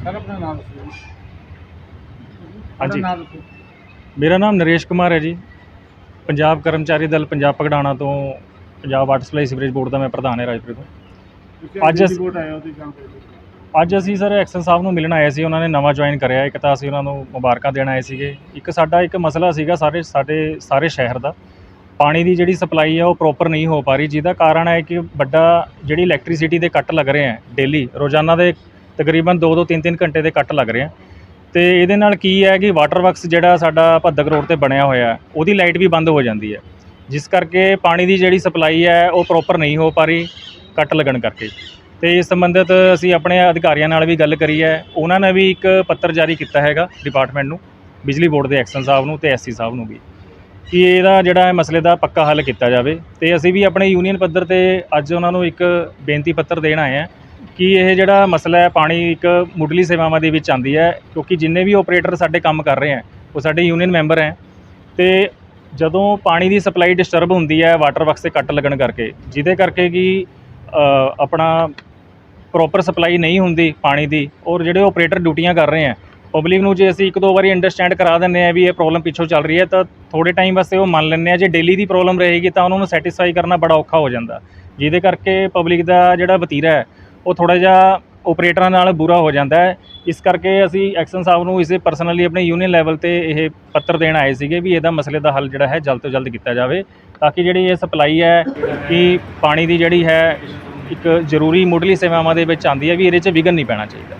Sir ਆਪਣਾ ਨਾਮ ਦੱਸੋ ਜੀ। ਹਾਂਜੀ। ਆਪਣਾ ਨਾਮ ਦੱਸੋ। ਮੇਰਾ ਨਾਮ ਨਰੇਸ਼ ਕੁਮਾਰ ਹੈ ਜੀ। ਪੰਜਾਬ ਕਰਮਚਾਰੀ ਦਲ ਪੰਜਾਬ ਪਗਡਾਣਾ ਤੋਂ Punjab water supply sewerage board ਦਾ ਮੈਂ ਪ੍ਰਧਾਨ ਹਾਂ ਰਾਜਪੁਰ ਤੋਂ ਤੁਸੀਂ ਅੱਜ ਅਸੀਂ- ਰਿਪੋਰਟ ਆਇਆ ਉਹਦੀ ਜਾਣਕਾਰੀ ਦਿਓ। ਅੱਜ ਅਸੀਂ ਸਰ ਐਕਸ਼ਨ ਸਾਹਿਬ ਨੂੰ ਮਿਲਣ ਆਏ ਸੀ ਉਹਨਾਂ ਨੇ ਨਵਾਂ ਜੁਆਇਨ ਕਰਿਆ। ਇੱਕ ਤਾਂ ਅਸੀਂ ਉਹਨਾਂ ਨੂੰ ਮੁਬਾਰਕਾਂ ਦੇਣ ਆਏ ਸੀਗੇ। ਇੱਕ ਸਾਡਾ ਇੱਕ ਮਸਲਾ ਸੀਗਾ ਸਾਰੇ ਸਾਡੇ ਸਾਰੇ ਸ਼ਹਿਰ ਦਾ। ਪਾਣੀ ਦੀ ਜਿਹੜੀ ਸਪਲਾਈ ਹੈ ਉਹ ਪ੍ਰੋਪਰ ਨਹੀਂ ਹੋ ਪਾ ਰਹੀ। ਜਿਹਦਾ ਕਾਰਨ ਹੈ ਕਿ ਵੱਡਾ ਜਿਹੜੀ ਇਲੈਕਟ੍ਰਿਸਿਟੀ ਦੇ ਕੱਟ ਲੱਗ ਰਹੇ ਹੈ ਡੇਲੀ ਰੋਜ਼ਾਨਾ ਦੇ ਤਕਰੀਬਨ 2-2 3-3 ਘੰਟੇ ਦੇ ਕੱਟ ਲੱਗ ਰਹੇ ਹੈ ਤੇ ਇਹਦੇ ਨਾਲ ਕੀ ਹੈ ਕਿ ਵਾਟਰ ਵਰਕਸ ਜਿਹੜਾ ਸਾਡਾ ਭੱਦਕ ਰੋਡ ਤੇ ਬਣਿਆ ਹੋਇਆ ਉਹਦੀ ਲਾਈਟ ਵੀ ਬੰਦ ਹੋ ਜਾਂਦੀ ਹੈ। ਜਿਸ ਕਰਕੇ ਪਾਣੀ ਦੀ ਜਿਹੜੀ ਸਪਲਾਈ ਹੈ, ਉਹ ਪ੍ਰੋਪਰ ਨਹੀਂ ਹੋ ਪਾ ਰਹੀ ਕੱਟ ਲੱਗਣ ਕਰਕੇ। ਤੇ ਇਸ ਸੰਬੰਧਿਤ ਅਸੀਂ ਆਪਣੇ ਅਧਿਕਾਰੀਆਂ ਨਾਲ ਵੀ ਗੱਲ ਕਰੀ ਹੈ। ਉਹਨਾਂ ਨੇ ਵੀ ਇੱਕ ਪੱਤਰ ਜਾਰੀ ਕੀਤਾ ਹੈਗਾ ਡਿਪਾਰਟਮੈਂਟ ਨੂੰ, ਬਿਜਲੀ ਬੋਰਡ ਦੇ ਐਕਸ਼ਨ ਸਾਹਿਬ ਨੂੰ ਤੇ ਐਸਸੀ ਸਾਹਿਬ ਨੂੰ ਵੀ, ਕਿ ਇਹਦਾ ਜਿਹੜਾ ਹੈ ਮਸਲੇ ਦਾ ਪੱਕਾ ਹੱਲ ਕੀਤਾ ਜਾਵੇ। ਤੇ ਅਸੀਂ ਵੀ ਆਪਣੇ ਯੂਨੀਅਨ ਪੱਧਰ ਤੇ ਅੱਜ ਉਹਨਾਂ ਨੂੰ ਇੱਕ ਬੇਨਤੀ ਪੱਤਰ ਦੇਣ ਆਏ ਹਾਂ ਕਿ ਇਹ ਜਿਹੜਾ ਮਸਲਾ ਹੈ, ਪਾਣੀ ਇੱਕ ਮੁੱਢਲੀ ਸੇਵਾਵਾਂ ਦੇ ਵਿੱਚ ਆਂਦੀ ਹੈ, ਕਿਉਂਕਿ ਜਿੰਨੇ ਵੀ ਆਪਰੇਟਰ ਸਾਡੇ ਕੰਮ ਕਰ ਰਹੇ ਹੈ, ਉਹ ਸਾਡੇ ਯੂਨੀਅਨ ਮੈਂਬਰ ਹੈ। ਤੇ ਜਦੋਂ ਪਾਣੀ ਦੀ ਸਪਲਾਈ ਡਿਸਟਰਬ ਹੁੰਦੀ ਹੈ ਵਾਟਰ ਵਰਕਸ ਤੇ ਕੱਟ ਲੱਗਣ ਕਰਕੇ, ਜਿਹਦੇ ਕਰਕੇ ਕਿ ਆਪਣਾ ਪ੍ਰੋਪਰ ਸਪਲਾਈ ਨਹੀਂ ਹੁੰਦੀ ਪਾਣੀ ਦੀ, ਔਰ ਜਿਹੜੇ ਆਪਰੇਟਰ ਡਿਊਟੀਆਂ ਕਰ ਰਹੇ ਹੈ ਪਬਲਿਕ ਨੂੰ ਜੇ ਅਸੀਂ ਇੱਕ ਦੋ ਵਾਰੀ ਅੰਡਰਸਟੈਂਡ ਕਰਾ ਦਿੰਦੇ ਆ ਵੀ ਇਹ ਪ੍ਰੋਬਲਮ ਪਿੱਛੋਂ ਚੱਲ ਰਹੀ ਹੈ, ਤਾਂ ਥੋੜੇ ਟਾਈਮ ਵਾਸਤੇ ਉਹ ਮੰਨ ਲੈਂਦੇ ਆ ਜੇ ਡੇਲੀ ਦੀ ਪ੍ਰੋਬਲਮ ਰਹੇਗੀ ਤਾਂ ਉਹਨਾਂ ਨੂੰ ਸੈਟੀਸਫਾਈ ਕਰਨਾ ਬੜਾ ਔਖਾ ਹੋ ਜਾਂਦਾ। ਜਿਹਦੇ ਕਰਕੇ ਪਬਲਿਕ ਦਾ ਜਿਹੜਾ ਵਤੀਰਾ ਹੈ ਉਹ ਥੋੜਾ ਜਿਹਾ ਆਪਰੇਟਰਾਂ ਨਾਲ ਬੁਰਾ ਹੋ ਜਾਂਦਾ ਹੈ। ਇਸ ਕਰਕੇ ਅਸੀਂ ਐਕਸ਼ਨ ਸਾਹਿਬ ਨੂੰ ਇਸੇ ਪਰਸਨਲੀ ਆਪਣੇ ਯੂਨੀਅਨ ਲੈਵਲ ਤੇ ਇਹ ਪੱਤਰ ਦੇਣ ਆਏ ਸੀਗੇ ਵੀ ਇਹਦਾ ਮਸਲੇ ਦਾ ਹੱਲ ਜਿਹੜਾ ਹੈ ਜਲਦ ਤੋਂ ਜਲਦ ਕੀਤਾ ਜਾਵੇ ਤਾਂ ਕਿ ਜਿਹੜੀ ਇਹ ਸਪਲਾਈ ਹੈ ਕਿ ਪਾਣੀ ਦੀ ਜਿਹੜੀ ਹੈ ਇੱਕ ਜ਼ਰੂਰੀ ਮੁੱਢਲੀ ਸੇਵਾਵਾਂ ਦੇ ਵਿੱਚ ਆਉਂਦੀ ਹੈ ਵੀ ਇਹਦੇ 'ਚ ਵਿਘਨ ਨਹੀਂ ਪੈਣਾ ਚਾਹੀਦਾ।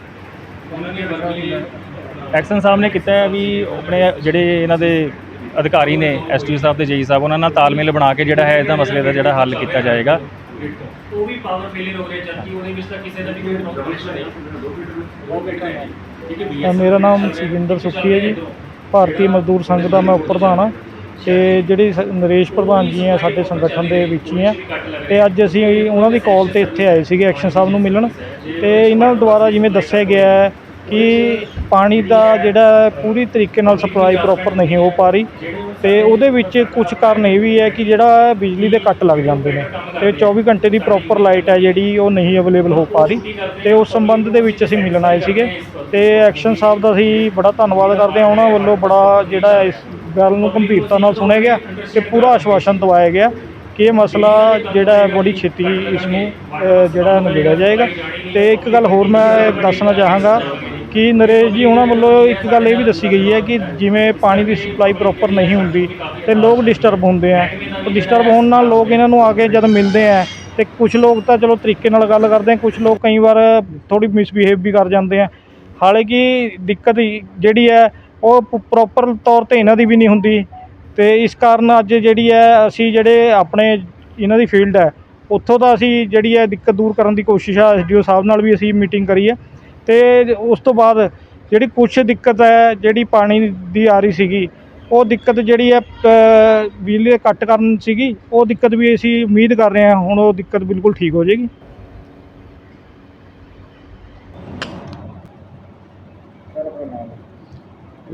ਐਕਸ਼ਨ ਸਾਹਿਬ ਨੇ ਕੀਤਾ ਹੈ ਵੀ ਆਪਣੇ ਜਿਹੜੇ ਇਹਨਾਂ ਦੇ ਅਧਿਕਾਰੀ ਨੇ ਐਸਟੀ ਸਾਹਿਬ ਤੇ ਜੇਈ ਸਾਹਿਬ, ਉਹਨਾਂ ਨਾਲ ਤਾਲਮੇਲ ਬਣਾ ਕੇ ਜਿਹੜਾ ਹੈ ਇਹਦਾ ਮਸਲੇ ਦਾ ਜਿਹੜਾ ਹੱਲ ਕੀਤਾ ਜਾਏਗਾ। ਉਹ ਵੀ ਪਾਵਰ ਫੇਲਿਅਰ ਹੋ ਰਿਹਾ ਜਦਕਿ ਉਹਦੇ ਵਿੱਚ ਤਾਂ ਕਿਸੇ ਦਾ ਵੀ ਕੋਈ ਪ੍ਰੋਬਲਮ ਅ, ਮੇਰਾ ਨਾਮ ਸੁਖਿੰਦਰ ਸੁੱਖੀ ਹੈ ਜੀ। ਭਾਰਤੀ ਮਜ਼ਦੂਰ ਸੰਘ ਦਾ ਮੈਂ ਉਪ ਪ੍ਰਧਾਨ ਹਾਂ। ਤੇ ਜਿਹੜੇ ਸ- ਨਰੇਸ਼ ਪ੍ਰਧਾਨ ਜੀ ਹੈ ਸਾਡੇ ਸੰਗਠਨ ਦੇ ਵਿੱਚ ਹੀ ਆ ਤੇ ਅੱਜ ਅਸੀਂ ਉਹਨਾਂ ਦੀ ਕਾਲ ਤੇ ਇੱਥੇ ਆਏ ਸੀਗੇ ਐਕਸ਼ਨ ਸਾਹਿਬ ਨੂੰ ਮਿਲਣ। ਤੇ ਇਹਨਾਂ ਦੁਆਰਾ ਜਿਵੇਂ ਦੱਸਿਆ ਗਿਆ ਹੈ ਕਿ ਪਾਣੀ ਦਾ ਜਿਹੜਾ ਪੂਰੀ ਤਰੀਕੇ ਨਾਲ ਸਪਲਾਈ ਪ੍ਰੋਪਰ ਨਹੀਂ ਹੋ ਪਾ ਰਹੀ ਤੇ ਉਹਦੇ ਵਿੱਚ ਕੁਝ ਕਾਰਨ ਇਹ ਵੀ ਹੈ ਕਿ ਜਿਹੜਾ ਬਿਜਲੀ ਦੇ ਕੱਟ ਲੱਗ ਜਾਂਦੇ ਨੇ ਤੇ 24 ਘੰਟੇ ਦੀ ਪ੍ਰੋਪਰ ਲਾਈਟ ਹੈ ਜਿਹੜੀ, ਉਹ ਨਹੀਂ ਅਵੇਲੇਬਲ ਹੋ ਪਾ ਰਹੀ ਤੇ ਉਸ ਸੰਬੰਧ ਦੇ ਵਿੱਚ ਅਸੀਂ ਮਿਲਣ ਆਏ ਸੀਗੇ ਤੇ ਐਕਸ਼ਨ ਸਾਹਿਬ ਦਾ ਅਸੀਂ ਬੜਾ ਧੰਨਵਾਦ ਕਰਦੇ ਹਾਂ। ਉਹਨਾਂ ਵੱਲੋਂ ਬੜਾ ਜਿਹੜਾ ਇਸ ਗੱਲ ਨੂੰ ਗੰਭੀਰਤਾ ਨਾਲ ਸੁਣਿਆ ਗਿਆ ਤੇ ਪੂਰਾ ਆਸ਼ਵਾਸਨ ਦਵਾਇਆ ਗਿਆ ਕਿ ਇਹ ਮਸਲਾ ਜਿਹੜਾ ਬੜੀ ਛੇਤੀ ਇਸ ਨੂੰ ਜਿਹੜਾ ਨਿਬੇੜਿਆ ਜਾਏਗਾ ਤੇ ਇੱਕ ਗੱਲ ਹੋਰ ਮੈਂ ਦੱਸਣਾ ਚਾਹਾਂਗਾ ਕਿ ਨਰੇਸ਼ ਜੀ, ਉਹਨਾਂ ਵੱਲੋਂ ਇੱਕ ਗੱਲ ਇਹ ਵੀ ਦੱਸੀ ਗਈ ਹੈ ਕਿ ਜਿਵੇਂ ਪਾਣੀ ਦੀ ਸਪਲਾਈ ਪ੍ਰੋਪਰ ਨਹੀਂ ਹੁੰਦੀ ਤੇ ਲੋਕ ਡਿਸਟਰਬ ਹੁੰਦੇ ਆ। ਉਹ ਡਿਸਟਰਬ ਹੋਣ ਨਾਲ ਲੋਕ ਇਹਨਾਂ ਨੂੰ ਆ ਕੇ ਜਦ ਮਿਲਦੇ ਆ ਤੇ ਕੁਝ ਲੋਕ ਤਾਂ ਚਲੋ ਤਰੀਕੇ ਨਾਲ ਗੱਲ ਕਰਦੇ ਆ ਕੁਝ ਲੋਕ ਕਈ ਵਾਰ ਥੋੜੀ ਮਿਸਬੀਹੇਵ ਵੀ ਕਰ ਜਾਂਦੇ ਆ। ਹਾਲਾਂਕਿ ਦਿੱਕਤ ਜਿਹੜੀ ਹੈ, ਉਹ ਪ੍ਰੋਪਰ ਤੌਰ ਤੇ ਇਹਨਾਂ ਦੀ ਵੀ ਨਹੀਂ ਹੁੰਦੀ ਤੇ ਇਸ ਕਾਰਨ ਅੱਜ ਜਿਹੜੀ ਹੈ, ਅਸੀਂ ਜਿਹੜੇ ਆਪਣੇ ਇਹਨਾਂ ਦੀ ਫੀਲਡ ਹੈ, ਉੱਥੋਂ ਦਾ ਅਸੀਂ ਜਿਹੜੀ ਹੈ ਦਿੱਕਤ ਦੂਰ ਕਰਨ ਦੀ ਕੋਸ਼ਿਸ਼ ਆ ਐਸਡੀਓ ਸਾਹਿਬ ਨਾਲ ਵੀ ਅਸੀਂ ਮੀਟਿੰਗ ਕਰੀ ਹੈ। ਤੇ ਉਸ ਤੋਂ ਬਾਅਦ ਜਿਹੜੀ ਕੁਛ ਦਿੱਕਤ ਹੈ ਜਿਹੜੀ ਪਾਣੀ ਦੀ ਆ ਰਹੀ ਸੀਗੀ ਉਹ ਦਿੱਕਤ ਜਿਹੜੀ ਹੈ ਬਿਜਲੀ ਦੇ ਕੱਟ ਕਾਰਨ ਸੀਗੀ ਉਹ ਦਿੱਕਤ ਵੀ ਅਸੀਂ ਉਮੀਦ ਕਰ ਰਹੇ ਹਾਂ ਹੁਣ ਉਹ ਦਿੱਕਤ ਬਿਲਕੁਲ ਠੀਕ ਹੋ ਜਾਏਗੀ।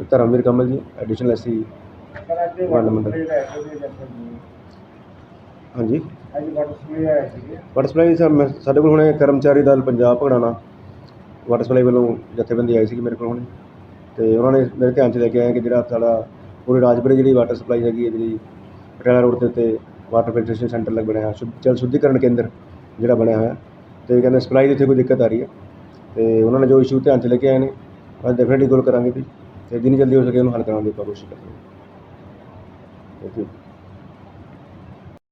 Dharamvir Kamal ji additional SC water number. ਹਾਂਜੀ। ਅੱਜ ਵਾਟਰ ਸਪਲਾਈ ਆਇਆ ਵਾਟਰ ਸਪਲਾਈ ਸਾ- ਮੈਂ- ਸਾਡੇ ਕੋਲ ਹੁਣੇ ਕਰਮਚਾਰੀ ਦਲ ਪੰਜਾਬ ਭਗੜਾਣਾ ਵਾਟਰ ਸਪਲਾਈ ਵੱਲੋਂ ਜਥੇਬੰਦੀ ਆਈ ਸੀ ਮੇਰੇ ਕੋਲ ਹੁਣੇ। ਤੇ ਉਹਨਾਂ ਨੇ ਮੇਰੇ ਧਿਆਨ 'ਚ ਲੈ ਕੇ ਆਇਆ ਕਿ ਜਿਹੜਾ ਸਾਡਾ ਪੂਰੇ ਰਾਜਪੁਰੇ ਜਿਹੜੀ ਵਾਟਰ ਸਪਲਾਈ ਹੈਗੀ ਹੈ ਜਿਹੜੀ ਪਟਿਆਲਾ ਰੋਡ ਦੇ ਉੱਤੇ ਵਾਟਰ ਫਿਲਟਰੇਸ਼ਨ ਸੈਂਟਰ ਲੱਗ ਬਣਿਆ ਸ਼ੁੱਧ ਜਲ ਸ਼ੁੱਧੀਕਰਨ ਕੇਂਦਰ ਜਿਹੜਾ ਬਣਿਆ ਹੋਇਆ। ਤੇ ਕਹਿੰਦੇ ਸਪਲਾਈ ਦੀ ਇੱਥੇ ਕੋਈ ਦਿੱਕਤ ਆ ਰਹੀ ਹੈ। ਤੇ ਉਹਨਾਂ ਨੇ ਜੋ ਇਸ਼ੂ ਧਿਆਨ 'ਚ ਲੈ ਕੇ ਆਏ ਨੇ ਅਸੀਂ ਡੈਫੀਨਿਟਲੀ ਗੌਰ ਕਰਾਂਗੇ ਵੀ, ਤੇ ਜਿੰਨੀ ਜਲਦੀ ਹੋ ਸਕੇ ਉਹਨੂੰ ਹੱਲ ਕਰਾਉਣ ਦੀ ਆਪਾਂ ਕੋਸ਼ਿਸ਼ ਕਰਾਂਗੇ। Thank you